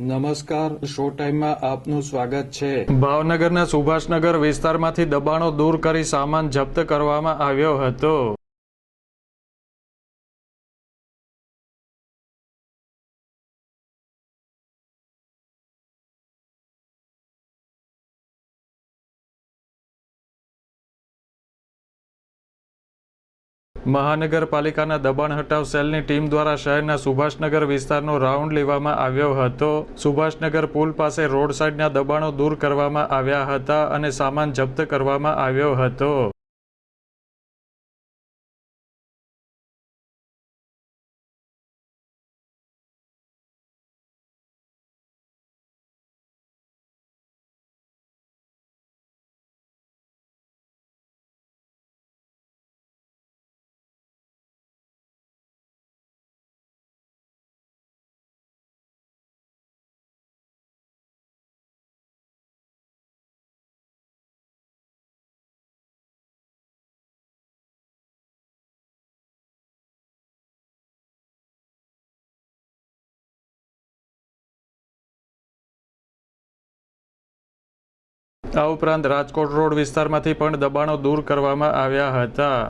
નમસ્કાર શો ટાઈમમાં આપનું સ્વાગત છે. ભાવનગરના સુભાષનગર વિસ્તારમાંથી દબાણો દૂર કરી સામાન જપ્ત કરવામાં આવ્યો હતો. મહાનગરપાલિકાના દબાણ હટાવ સેલની ટીમ દ્વારા શહેરના સુભાષનગર વિસ્તારનો રાઉન્ડ લેવામાં આવ્યો હતો. સુભાષનગર પુલ પાસે રોડ સાઇડના દબાણો દૂર કરવામાં આવ્યા હતા અને સામાન જપ્ત કરવામાં આવ્યો હતો. આ ઉપરાંત રાજકોટ રોડ વિસ્તારમાંથી પણ દબાણો દૂર કરવામાં આવ્યા હતા.